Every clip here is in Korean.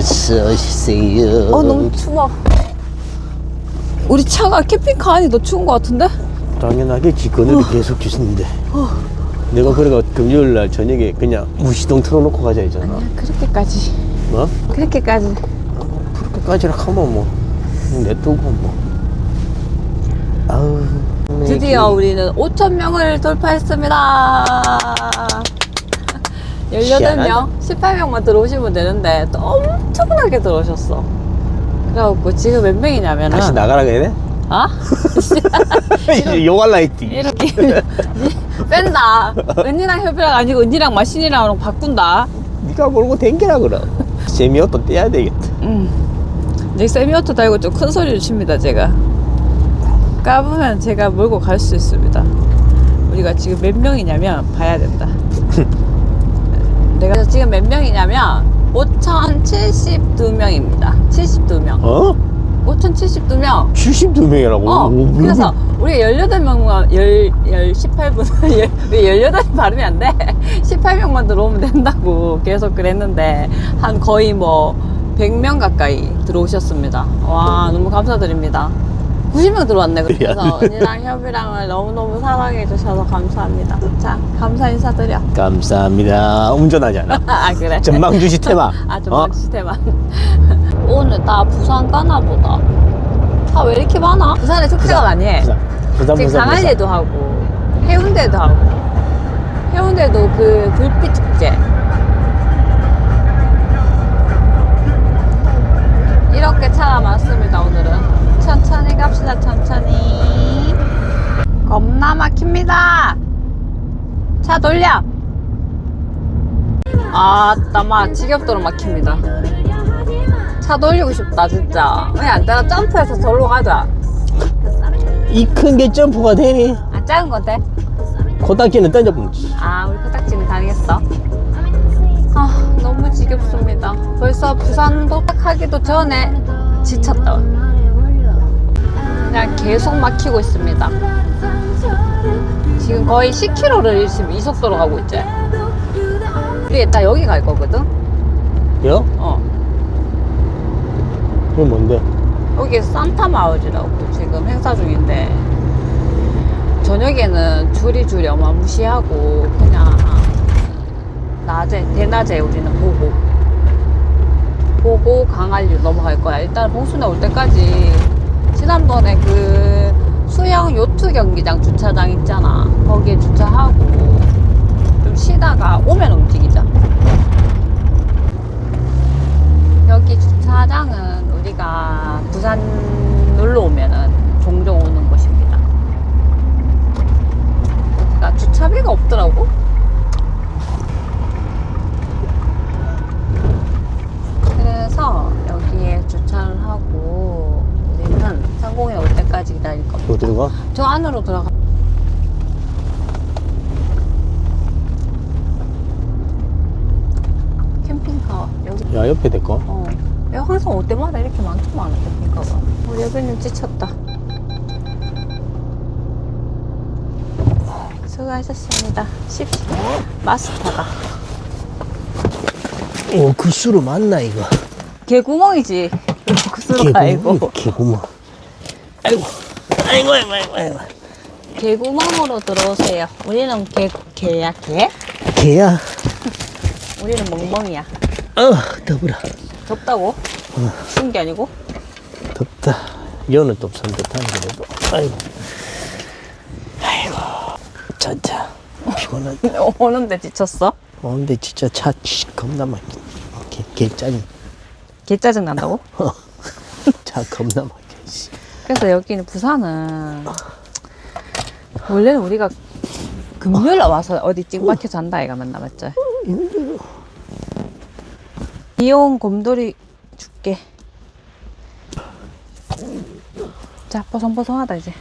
어서 오세요. 어 너무 추워. 우리 차가 캠핑카 안이 더 추운 것 같은데? 당연하겠지. 그늘이 계속 주시는데. 내가 그래가 금요일 날 저녁에 그냥 무시동 틀어놓고 가자 했잖아. 아니야 그렇게까지. 뭐? 그렇게까지. 그렇게까지라 하면 뭐 냅두고 뭐. 아우. 드디어 우리는 5천 명을 돌파했습니다. 18명, 18명만 들어오시면 되는데 또 엄청나게 들어오셨어. 그래갖고 지금 몇 명이냐면은 다시 나가라 그래야 돼? 아? 이제 욕할라 했지. 이렇게 뺀다. 은이랑 협이랑 아니고 은이랑 마신이랑 바꾼다. 네가 몰고 댕기라 그럼. 재미없도 떼야 되겠다. 음. 이제 세미오토 달고 좀 큰 소리를 칩니다, 제가. 까부면 제가 몰고 갈 수 있습니다. 우리가 지금 몇 명이냐면 봐야 된다. 지금 몇 명이냐면 5,072명입니다. 72명. 어? 5,072명. 72명이라고? 어, 그래서 우리가 18명만, 10, 10, 18분, 왜 18이 발음이 안 돼? 18명만 들어오면 된다고 계속 그랬는데, 한 거의 뭐, 100명 가까이 들어오셨습니다. 와, 너무 감사드립니다. 90명 들어왔네. 그래서 언니랑 협이랑을 너무너무 사랑해주셔서 감사합니다. 자, 감사 인사드려. 감사합니다. 운전하잖아. 아, 그래? 전망주 시 테마. 아, 어? 전망 시스템만. 오늘 나 부산 가나 보다. 차왜 이렇게 많아? 부산에 축제가 많이 해. 부산. 부산, 지금 부산, 강안리도 하고 해운대도 하고 해운대도 그 불빛 축제 이렇게 차가 많습니다 오늘은 천천히 갑시다 천천히. 겁나 막힙니다. 차 돌려. 아따 막 지겹도록 막힙니다. 차 돌리고 싶다 진짜. 왜안 되나 점프해서 절로 가자. 이 큰 게 점프가 되니? 아 작은 건데? 코딱지는 던져보지. 아 우리 코딱지는 다니겠어? 아 너무 지겹습니다. 벌써 부산 도착하기도 전에 지쳤다 그냥 계속 막히고 있습니다. 지금 거의 10km를 지금 이 속도로 가고 있지? 우리 이따 여기 갈 거거든? 여? 어. 그게 뭔데? 여기 산타 마을이라고 지금 행사 중인데 저녁에는 줄이 줄이 어마 무시하고 그냥 낮에 대낮에 우리는 보고 보고 강한리로 넘어갈 거야. 일단 봉순에 올 때까지 지난번에 그 수영 요트 경기장 주차장 있잖아. 거기에 주차하고 좀 쉬다가 오면 움직이자. 여기 주차장은 우리가 부산 놀러 오면은 종종 오는 곳입니다. 여기가 주차비가 없더라고. 그래서 여기에 주차를 하고 우리는 상공에 올 때까지 기다릴 겁니다. 어디로 가? 저 안으로 들어가. 캠핑카 여기 야, 옆에 내 거. 어. 항상 올 때마다 이렇게 많더만 캠핑카가. 우리 여배님 지쳤다. 수고하셨습니다. 쉽시 마스터가. 어, 그 수로 맞나, 이거? 개구멍이지. 구슬가 아니고. 개구멍. 아이고. 아이고, 아이고, 아이고, 아이고. 개구멍으로 들어오세요. 우리는 개, 개야, 개? 개야. 우리는 멍멍이야. 어, 더불어. 덥다고? 추운 게 아니고? 덥다. 여는 또 산뜻한 그래도. 아이고. 아이고. 진짜. 피곤하다. 오는데 지쳤어? 어, 근데 진짜 차 치, 겁나 막혀. 개, 개 짜증. 개 짜증 난다고? 차 겁나. 씨. 그래서 여기는 부산은 원래는 우리가 금요일 와서 어디 찡박혀 잔다 이가 맨날 맞죠? 힘들어. 비용 곰돌이 줄게. 자, 보송보송하다 이제.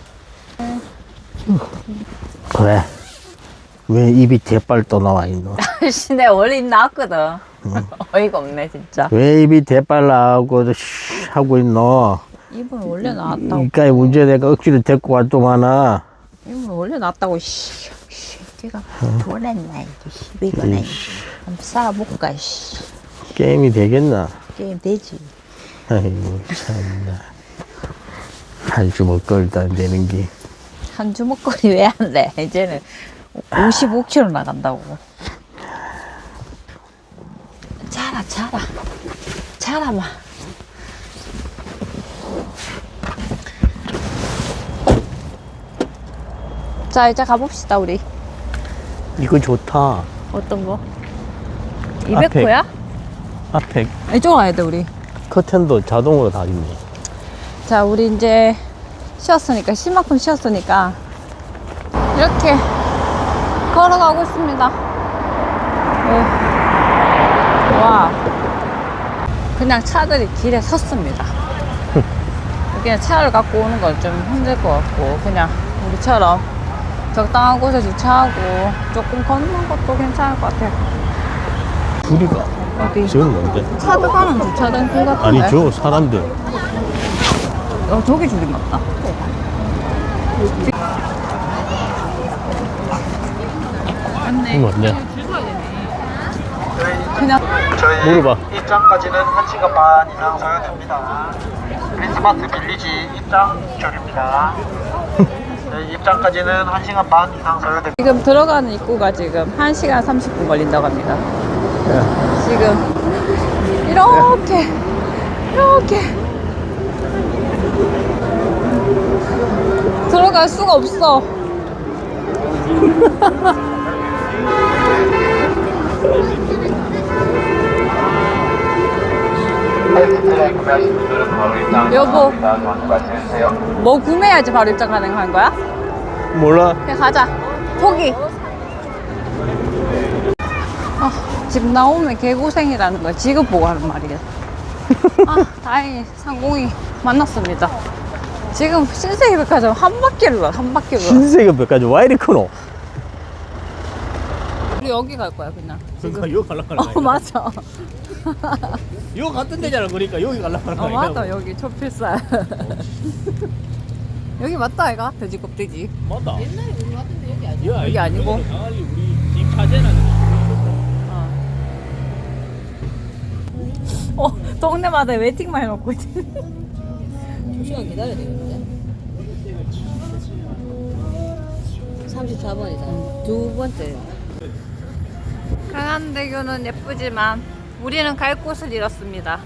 왜? 왜 입이 대빨 또 나와 있노? 씨, 내 원래 입 나왔거든. 어이가 없네 진짜. 왜 입이 대빨 나오고 쉬 하고 있노? 입은 원래 나왔다고. 그러니까 문제 내가 억지로 데리고 왔더만아. 입은 원래 나왔다고. 씨, 씨, 걔가 돌았나 이게 시비거네. 한번 싸볼까 씨. 게임이 되겠나? 게임 되지. 아이고 참나 한 주먹 걸도 안 되는 게 한 주먹거리 왜 안 돼? 이제는 55kg 나간다고. 자라, 자라. 자라 마. 자, 이제 가봅시다, 우리. 이거 좋다 어떤 거? 200호야? 앞에 이쪽으로 가야 돼, 우리. 커튼도 자동으로 다 있네 자, 우리 이제 쉬었으니까, 쉴만큼 쉬었으니까, 이렇게 걸어가고 있습니다. 네. 와. 그냥 차들이 길에 섰습니다. 그냥 차를 갖고 오는 건 좀 힘들 것 같고, 그냥 우리처럼 적당한 곳에 주차하고, 조금 걷는 것도 괜찮을 것 같아요. 둘이가 어디? 저건 뭔데? 차들 가는 주차장 길 같은데? 아니 저 사람들 어, 저기 줄이 맞다. 이거 뭔데? 그냥 저희 물어봐. 입장까지는 1시간 반 이상 소요됩니다. 크리스마스 빌리지 입장 줄입니다. 저희 입장까지는 1시간 반 이상 소요됩니다. 지금 들어가는 입구가 지금 1시간 30분 걸린다고 합니다. 지금 이렇게 이렇게 들어갈 수가 없어. 여보. 뭐 구매해야지 바로 입장 가능한 거야? 몰라 그냥 가자. 포기. 아, 지금 나오면 개고생이라는 걸 지금 보고 하는 말이야. 아, 다행히 상공이 만났습니다. 지금 신세계 백화점 한 바퀴를 가, 한 바퀴를 가. 신세계 몇까지 와 이리 크노? 우리 여기 갈 거야, 그냥. 그러니까 여기 갈라 어, 맞아. 여기 같은 데잖아 그러니까 여기 갈라 어, 맞다. 여기 초필살. 여기 맞다, 이가? 돼지 껍데기. 맞다 옛날에 우리 왔던데 여기 아니야 여기 아니고? 강아지 우리 집 차제나 어, 동네마다 웨이팅만 해놓고 있지. 2시간 기다려야 되겠는데? 34번이다. 두 번째. 강한대교는 예쁘지만 우리는 갈 곳을 잃었습니다.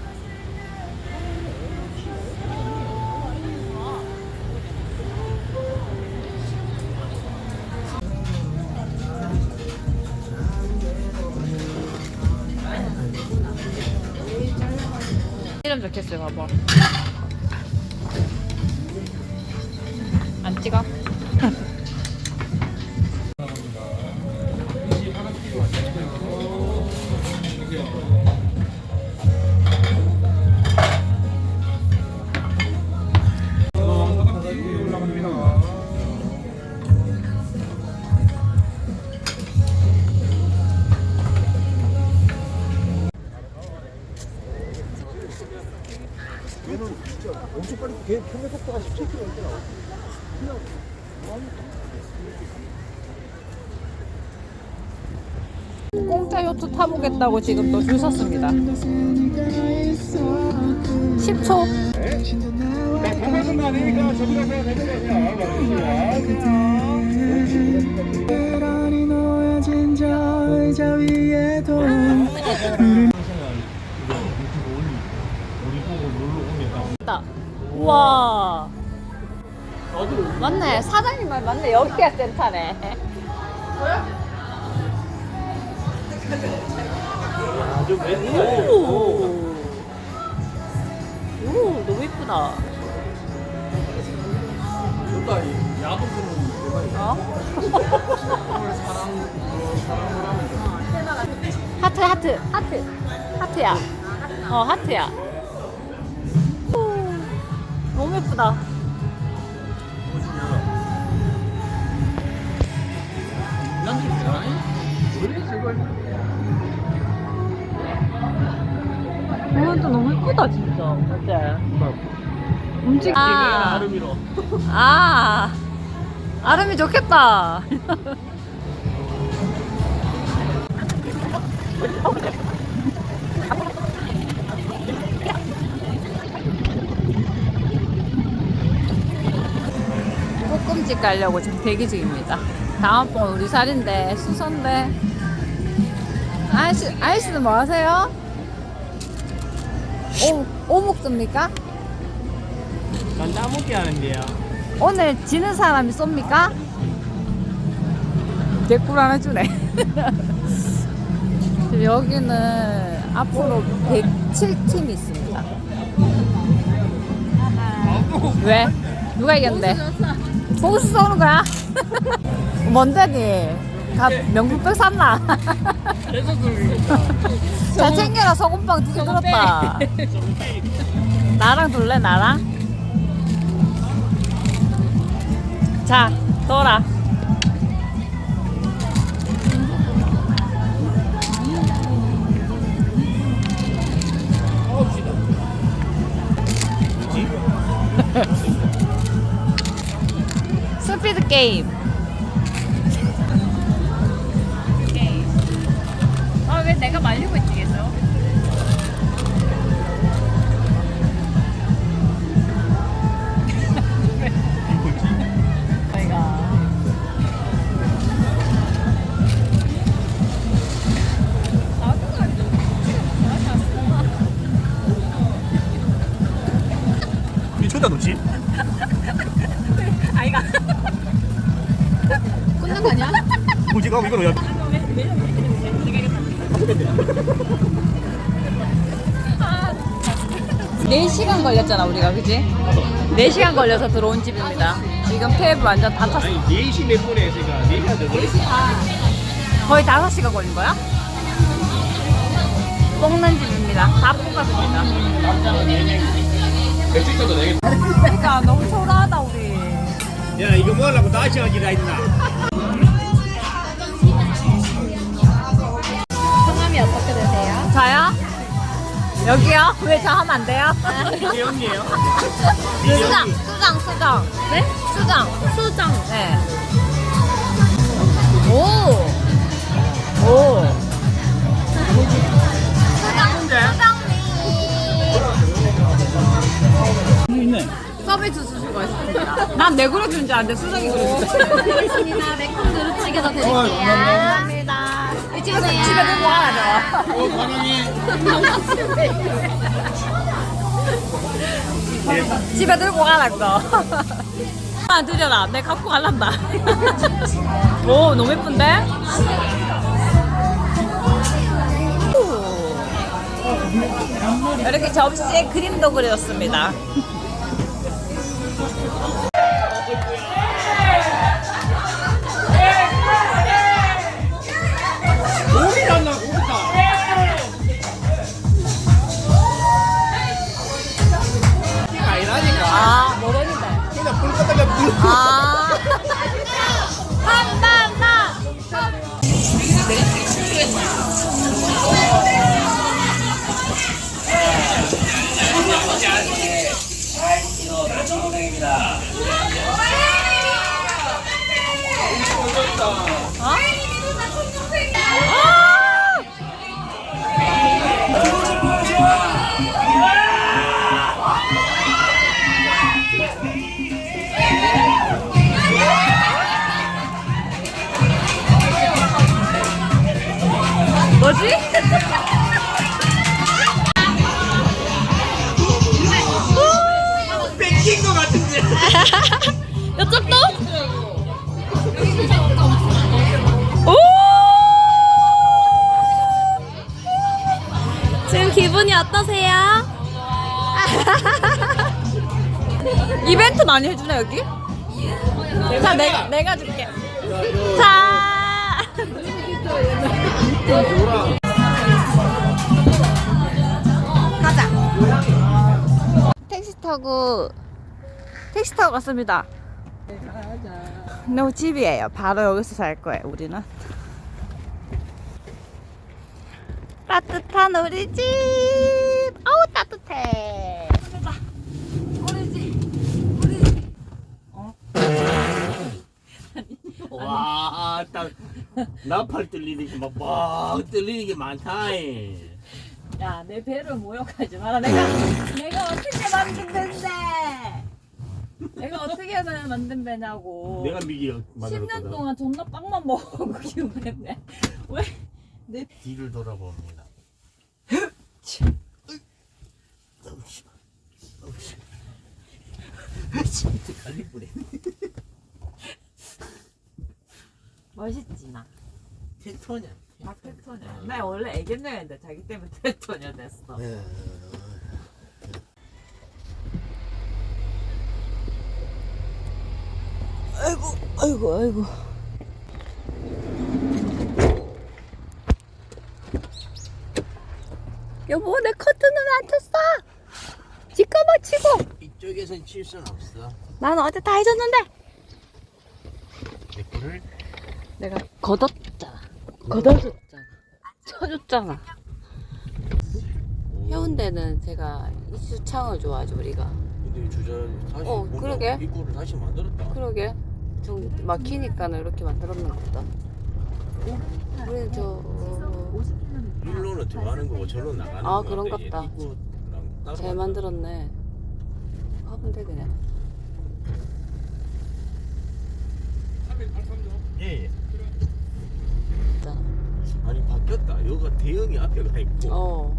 이름 적혔어요, 봐봐. 안 찍어? 타보겠다고 지금 또 줄 섰습니다. 10초. 있다. 우와. 맞네. 사장님 말 맞네. 여기가 센터네. 오. 오, 너무 이쁘다. 어? 하트, 하트, 하트, 하트야. 어, 하트야. 오, 너무 예쁘다. 보면 또 너무 예쁘다 진짜 어때? 움직이는 아. 아름이로 아 아름이 좋겠다 볶음집 깔려고 지금 대기 중입니다 다음번 우리 살인데 수선데 아이씨, 아이씨는 뭐 하세요? 오, 오목 씁니까? 난 따먹기 하는데요. 오늘 지는 사람이 쏩니까? 댓글 하나 주네. 지금 여기는 앞으로 107팀이 있습니다. 왜? 누가 이겼는데? 보고서 쏘는 거야? 뭔데 니? 가 명품백 샀나? 잘 챙겨라 소금빵 두개 들었다. 나랑 둘래 나랑? 자, 떠라. 스피드 게임. 가 이거는 야. 네시간 걸렸잖아, 우리가, 그지? 네시간 걸려서 들어온 집입니다. 지금 테이블 완전 다 탔어. 아니 4시 몇 분에 제가 4시간 더 걸렸어. 거의 5시간 걸린 거야? 볶는 집입니다. 다. 맥주도 내겠 그러니까 너무 초라하다, 우리. 야 이거 뭐 하려고 4시간 기다 있나? 성함이 어떻게 되세요? 저요? 여기요? 왜 저 하면 안 돼요? 이게 형이에요? 수장, 수장, 수장. 네? 수장. 수장. 네. 오. 오. 있네. 서비스 주시고 있습니다. 난내 그릇 준줄 알았는데 수정이 그릇. 알겠습니다. 매콤 그릇찌개도 드릴게요. 감사합니다. 집에, 집에 들고 가라죠. 어 사랑해. 집에 들고 가라고. 아, 드려라. 내 갖고 갈란다. 오, 너무 예쁜데? 오. 이렇게 접시에 그림도 그려졌습니다. 불 껐다가 불. 아. 한단다. 뭐지? 뺏긴 거 같은데. 이쪽도? 오! 지금 기분이 어떠세요? 이벤트 많이 해주나 여기? 자 내가 내가 줄게. 자. 가자. 택시 타고 택시 타고 갔습니다. 너 집이에요. 바로 여기서 살 거예요. 우리는. 따뜻한 우리 집. 아우 따뜻해. 와, 딱 나팔 뚫리는 게막뻥 뚫리는 게 많다. 이. 야, 내 배를 모욕하지 마라. 내가 내가 어떻게 만든 건데? 내가 어떻게 해야 만든 배냐고. 내가 미기가 10년 동안 존나 빵만 먹고 기억했네. 왜? 내 뒤를 돌아봅니다. 갈릭불에 멋있지 나. 테토냐? 아 테토냐. 나 원래 애견녀였는데 자기 때문에 테토냐 됐어. 아이고 아이고 아이고. 여보 내 커튼은 안 쳤어. 지꺼 맞히고. 이쪽에선 칠 수는 없어. 난 어제 다 해줬는데. 내 거를 내가 걷었잖아. 걷어줬잖아. 쳐줬잖아. 해운대는 제가 이수창을 좋아하죠 우리가. 근데 주저를 다시 어, 뭔가 그러게. 입구를 다시 만들었다. 그러게 좀 막히니까는 이렇게 만들었나 보다. 우리는 저 일로는 들어가는 거고 절로 나가는 아, 거 그런. 같다. 입구랑 따로 잘 만들었네. 하면 돼 그냥. 예, 예. 아니 바뀌었다. 여기가 대형이 앞에 가 있고. 어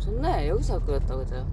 좋네 여기서 할 거였다 그죠?